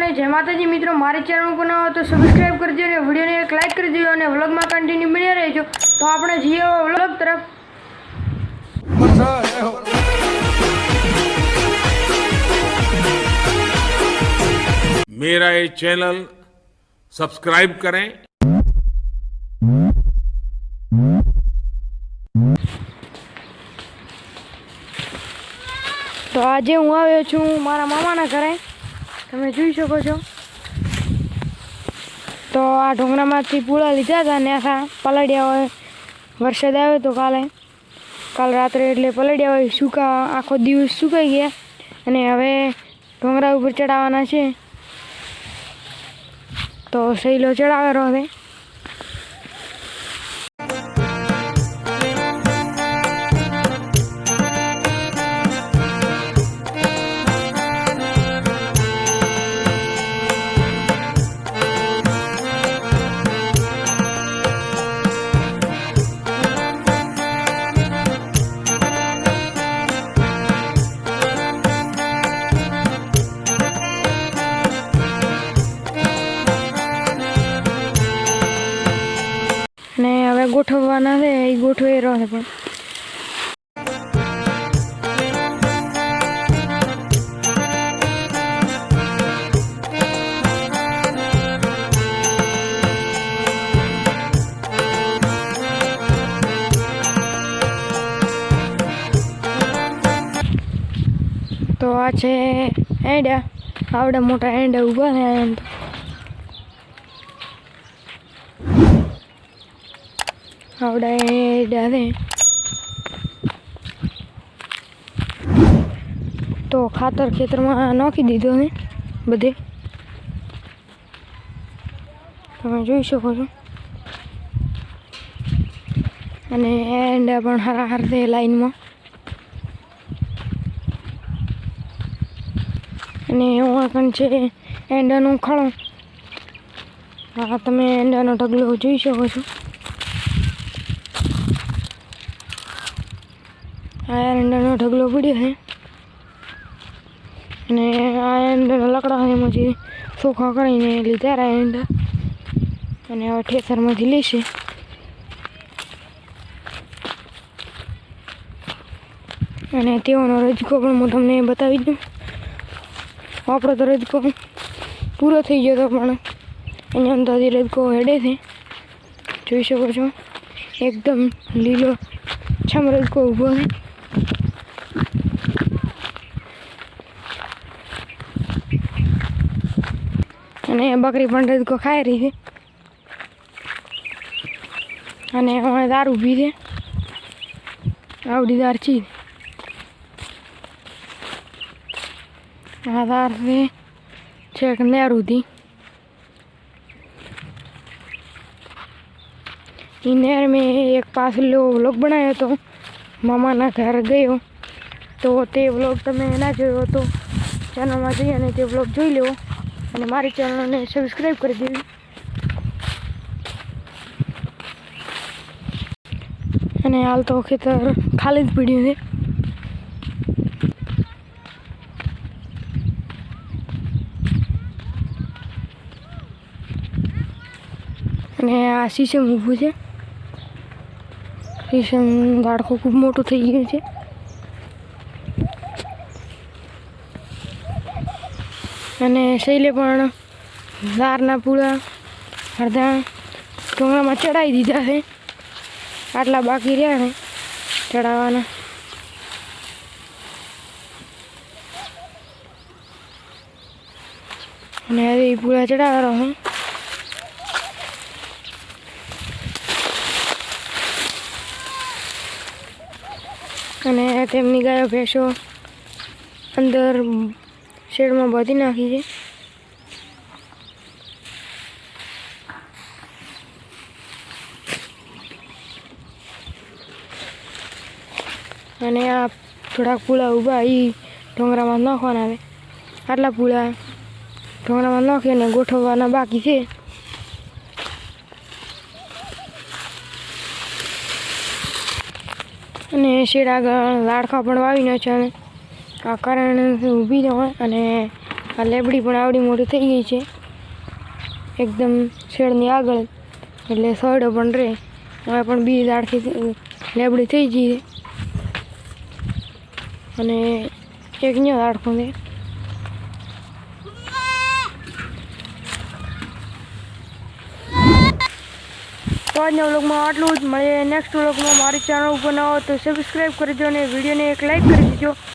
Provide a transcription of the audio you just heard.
અને જય માતાજી મિત્રો મારી ચેનલ પર ના હોય તો સબસ્ક્રાઇબ કરજો અને વિડીયોને એક લાઈક કરી દેજો અને વ્લોગમાં કન્ટિન્યુ બન્યા રહેજો તો આપણે જઈએ વ્લોગ તરફ मेरा ये चैनल सब्सक्राइब करें તો આજે હું આવ્યો છું મારા મામાના ઘરે તમે જોઈ શકો છો. તો આ ઢોંગરામાંથી પૂળા લીધા હતા ને આખા પલળ્યા હોય. વરસાદ આવ્યો તો કાલે. કાલ રાત્રે એટલે પલળ્યા હોય, સૂકા આખો દિવસ સુકાઈ ગયા. અને હવે ઢોંગરા ઉપર ચડાવવાના છે. તો સહેલો ચડાવેલો હવે. ગોઠવવાના છે, એ ગોઠવે રહે પણ. તો આ છે એંડા. આવડા મોટા એંડા ઊભા છે એમ તો. એંડા છે તો ખાતર ખેતરમાં નાખી દીધો ને બધે. તમે જોઈ શકો છો. અને એંડા પણ હારા હાર છે લાઈનમાં. અને પણ છે એંડાનું ખળો હા, તમે એંડાનો ઢગલો જોઈ શકો છો. આ એંડાનો ઢગલો પડ્યો છે અને આ એંડાના લકડા એમાંથી ચોખા કરીને લીધા રહ્યા અંડા અને હવે ઠેસરમાંથી લેશે. અને તેઓનો રજકો પણ હું તમને બતાવી દઉં. આપણો તો રજકો પૂરો થઈ ગયો હતો પણ એની અંદરથી રજકો હેડે છે. જોઈ શકો છો? એકદમ લીલો, છમ રજકો ઊભો છે. અને બકરી પણ રજકો ખાઈ રહી છે. અને દાર ઊભી છે. આવડી દાર છે. આ દાર છે છેક નેર સુધી એ નેર મેં એક પાછલો વ્લોગ બનાવ્યો હતો. મામાના ઘર ગયો. તો તે વ્લોગ તમે ના જોયો તો ચેનલમાં જઈ અને તે વ્લોગ જોઈ લેવો અને મારી ચેનલને સબસ્ક્રાઈબ કરી દેવી. અને હાલ તો ખેતર ખાલી જ પડ્યું છે. અને આ સીસમ ઊભું છે. સીસમ ગાડકો ખૂબ મોટું થઈ ગયું છે. અને શૈલે પણ દારના પૂળા અડધા ડોંગરામાં ચડાવી દીધા છે. આટલા બાકી રહ્યા ને ચડાવવાના. અને એ પૂળા ચડાવવાનો હું અને તેમની ગાયો ભેંસો અંદર શેડમાં બાંધી નાખી છે. અને આ થોડાક પૂળા ઊભા એ ઢોંગરામાં નાખવાના આવે આટલા પૂળા ઢોંગરામાં નાખી અને ગોઠવવાના બાકી છે. અને શેડ આગળ લાડકા પણ વાવી નાખ્યા આ કારણ ઊભી હોય અને આ લેબડી પણ આવડી મોટી થઈ ગઈ છે. એકદમ શેડની આગળ, એટલે સડો પણ રહે. હવે પણ બી દાળથી લેબડી થઈ ગઈ અને એક ન દાડખું દે તો આજના વ્લોગમાં આટલું જ. મળીએ નેક્સ્ટ વ્લોગમાં. મારી ચેનલ ઉપર ન હો તો સબસ્ક્રાઈબ કરી દો અને વિડીયોને એક લાઈક કરી દેજો.